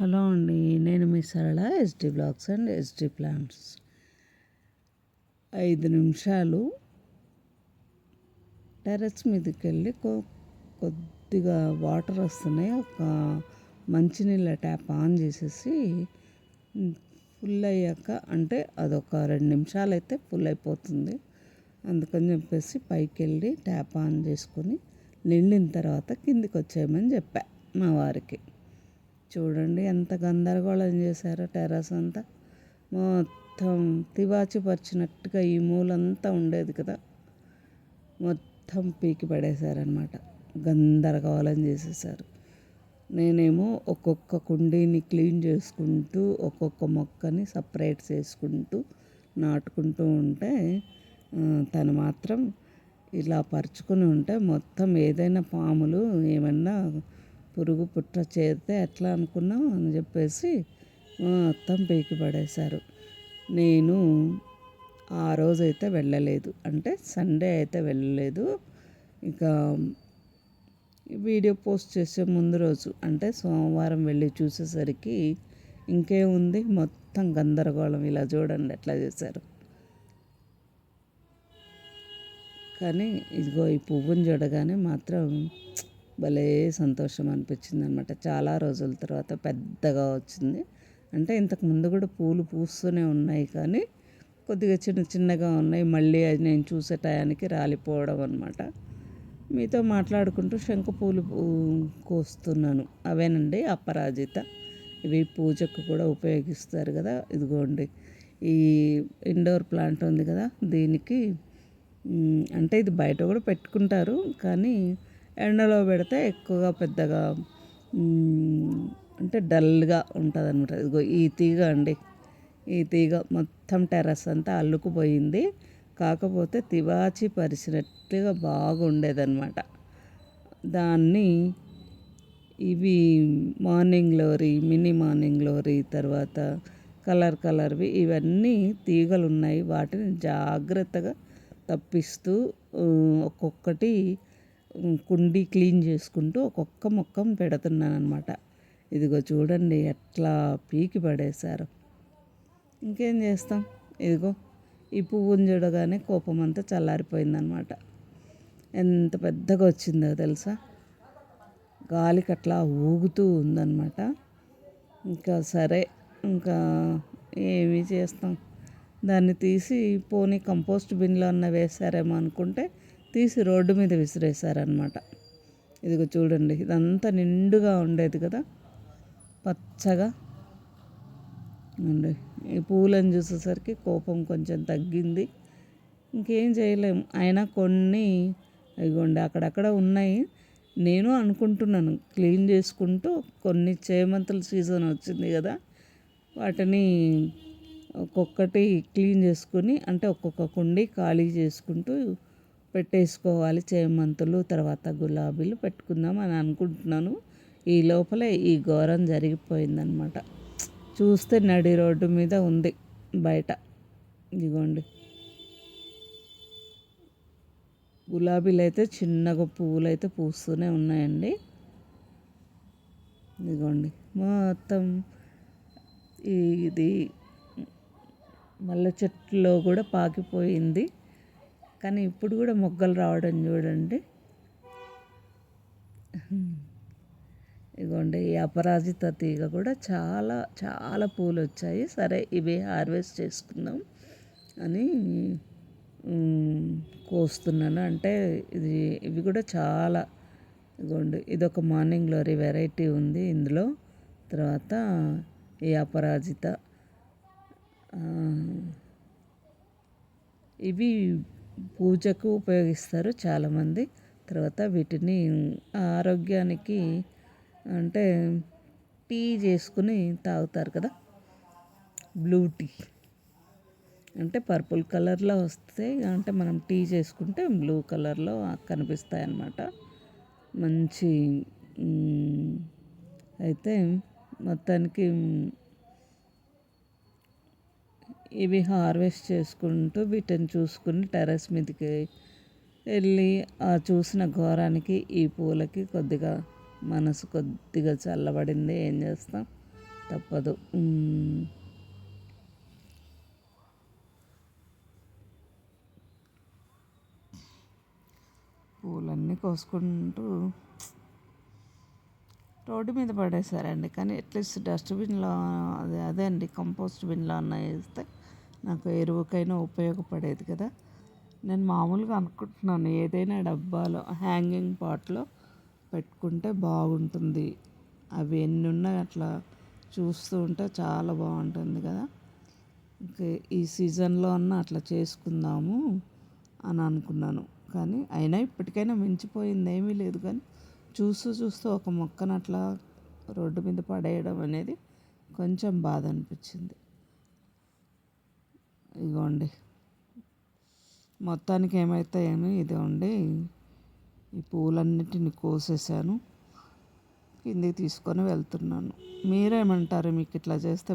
Hello అండి నేను మీ Sarala S D blocks and S D plants ఐదు నిమిషాలు టెరెస్ మీదకి వెళ్ళి కొద్దిగా వాటర్ వస్తున్నాయి. ఒక మంచినీళ్ళ ట్యాప్ ఆన్ చేసేసి ఫుల్ అయ్యాక అంటే అదొక రెండు నిమిషాలు అయితే ఫుల్ అయిపోతుంది. అందుకని చెప్పేసి పైకి వెళ్ళి ట్యాప్ ఆన్ చేసుకొని నిండిన తర్వాత కిందికి వచ్చేయమని చెప్పా మా వారికి. చూడండి ఎంత గందరగోళం చేశారో టెర్రస్ అంతా. మొత్తం తివాచిపరిచినట్టుగా ఈ మూలంతా ఉండేది కదా. మొత్తం పీకి పడేశారనమాట గందరగోళం చేసేసారు నేనేమో ఒక్కొక్క కుండీని క్లీన్ చేసుకుంటూ ఒక్కొక్క మొక్కని సపరేట్ చేసుకుంటూ నాటుకుంటూ ఉంటే తను మాత్రం ఇలా పరుచుకుని ఉంటే మొత్తం ఏదైనా పాములు ఏమన్నా పురుగు పుట్ట చేరితే ఎట్లా అనుకున్నాం అని చెప్పేసి మొత్తం పీకి పడేశారు. నేను ఆ రోజైతే వెళ్ళలేదు. అంటే సండే అయితే వెళ్ళలేదు. ఇంకా వీడియో పోస్ట్ చేసే ముందు రోజు అంటే సోమవారం వెళ్ళి చూసేసరికి ఇంకేముంది మొత్తం గందరగోళం ఇలా చూడండి ఎట్లా చేశారు. కానీ ఇదిగో ఈ పువ్వుని చూడగానే మాత్రం భలే సంతోషం అనిపించింది అనమాట చాలా రోజుల తర్వాత పెద్దగా వచ్చింది. అంటే ఇంతకు ముందు కూడా పూలు పూస్తూనే ఉన్నాయి కానీ కొద్దిగా చిన్న చిన్నగా ఉన్నాయి. మళ్ళీ అది నేను చూసే టయానికి రాలిపోవడం అనమాట మీతో మాట్లాడుకుంటూ శంఖ పూలు కోస్తున్నాను. అవేనండి అపరాజిత. ఇవి పూజకు కూడా ఉపయోగిస్తారు కదా. ఇదిగోండి. ఈ ఇండోర్ ప్లాంట్ ఉంది కదా దీనికి. అంటే ఇది బయట కూడా పెట్టుకుంటారు కానీ ఎండలో పెడితే ఎక్కువగా పెద్దగా అంటే డల్గా ఉంటుంది అనమాట ఇదిగో ఈ తీగ అండి. ఈ తీగ మొత్తం టెర్రస్ అంతా అల్లుకుపోయింది. కాకపోతే తివాచి పరిచినట్టుగా బాగుండేదన్నమాట. దాన్ని ఇవి morning glory mini morning glory తర్వాత కలర్ కలర్వి ఇవన్నీ తీగలు ఉన్నాయి వాటిని జాగ్రత్తగా తప్పిస్తూ ఒక్కొక్కటి కుండీ క్లీన్ చేసుకుంటూ ఒక్కొక్క మొక్క పెడుతున్నాను అనమాట ఇదిగో చూడండి ఎట్లా పీకి పడేశారు. ఇంకేం చేస్తాం? ఇదిగో ఈ పువ్వుని చూడగానే కోపం అంతా చల్లారిపోయిందనమాట ఎంత పెద్దగా వచ్చిందో తెలుసా? గాలికి అట్లా ఊగుతూ ఉందన్నమాట. ఇంకా సరే ఇంకా ఏమి చేస్తాం? దాన్ని తీసి పోనీ కంపోస్ట్ బిన్లో అన్న వేసారేమో అనుకుంటే తీసి రోడ్డు మీద విసిరేశారనమాట ఇదిగో చూడండి ఇదంతా నిండుగా ఉండేది కదా. పచ్చగా అండి ఈ పూలను చూసేసరికి కోపం కొంచెం తగ్గింది. ఇంకేం చేయలేము అయినా కొన్ని ఇదిగోండి అక్కడక్కడ ఉన్నాయి. నేను అనుకుంటున్నాను క్లీన్ చేసుకుంటూ కొన్ని చేమంతుల సీజన్ వచ్చింది కదా. వాటిని ఒక్కొక్కటి క్లీన్ చేసుకుని అంటే ఒక్కొక్క కుండి ఖాళీ చేసుకుంటూ పెట్టేసుకోవాలి చేమంతులు తర్వాత గులాబీలు పెట్టుకుందాం అని అనుకుంటున్నాను. ఈ లోపలే ఈ ఘోరం జరిగిపోయిందనమాట చూస్తే నడి రోడ్డు మీద ఉంది బయట. ఇదిగోండి. గులాబీలు అయితే చిన్నగా పువ్వులు అయితే పూస్తూనే ఉన్నాయండి. ఇదిగోండి. మొత్తం ఇది మల్లె చెట్టులో కూడా పాకిపోయింది. కానీ ఇప్పుడు కూడా మొగ్గలు రావడం చూడండి. ఇదిగోండి ఈ అపరాజిత తీగ కూడా చాలా చాలా పూలు వచ్చాయి సరే ఇవి హార్వెస్ట్ చేసుకుందాం అని కోస్తున్నాను. అంటే ఇది ఇవి కూడా చాలా ఇదిగోండి ఇది ఒక మార్నింగ్ గ్లోరీ వెరైటీ ఉంది ఇందులో. తర్వాత ఈ అపరాజిత ఇవి పూజకు ఉపయోగిస్తారు చాలామంది. తర్వాత వీటిని ఆరోగ్యానికి అంటే టీ చేసుకుని తాగుతారు కదా. Blue tea. అంటే పర్పుల్ కలర్లో వస్తే అంటే మనం టీ చేసుకుంటే బ్లూ కలర్లో కనిపిస్తాయి అన్నమాట మంచి అయితే మొత్తానికి ఇవి హార్వెస్ట్ చేసుకుంటూ వీటిని చూసుకుని టెర్రస్ మీదకి వెళ్ళి ఆ చూసిన ఘోరానికి ఈ పూలకి కొద్దిగా మనసు కొద్దిగా చల్లబడింది. ఏం చేస్తాం? తప్పదు. పూలన్నీ కోసుకుంటూ రోడ్డు మీద పడేశారండి. కానీ అట్లీస్ట్ డస్ట్బిన్లో అదే అదే అండి. కంపోస్ట్ బిన్లో అన్న వేస్తే నాకు ఎరువుకైనా ఉపయోగపడేది కదా. నేను మామూలుగా అనుకుంటున్నాను ఏదైనా డబ్బాలో హ్యాంగింగ్ పాట్లో పెట్టుకుంటే బాగుంటుంది. అవి ఎన్ని ఉన్నాయి అట్లా చూస్తూ ఉంటే చాలా బాగుంటుంది కదా. ఇంకా ఈ సీజన్లో అన్న అట్లా చేసుకుందాము అని అనుకున్నాను. కానీ అయినా ఇప్పటికైనా మించిపోయింది ఏమీ లేదు కానీ చూస్తూ చూస్తూ ఒక మొక్కను అట్లా రోడ్డు మీద పడేయడం అనేది కొంచెం బాధ అనిపించింది. ఇదిగోండి. మొత్తానికి ఏమవుతాయని ఇదిగోండి. ఈ పూలన్నిటిని కోసేసాను. కిందికి తీసుకొని వెళ్తున్నాను. మీరేమంటారు? మీకు ఇట్లా చేస్తే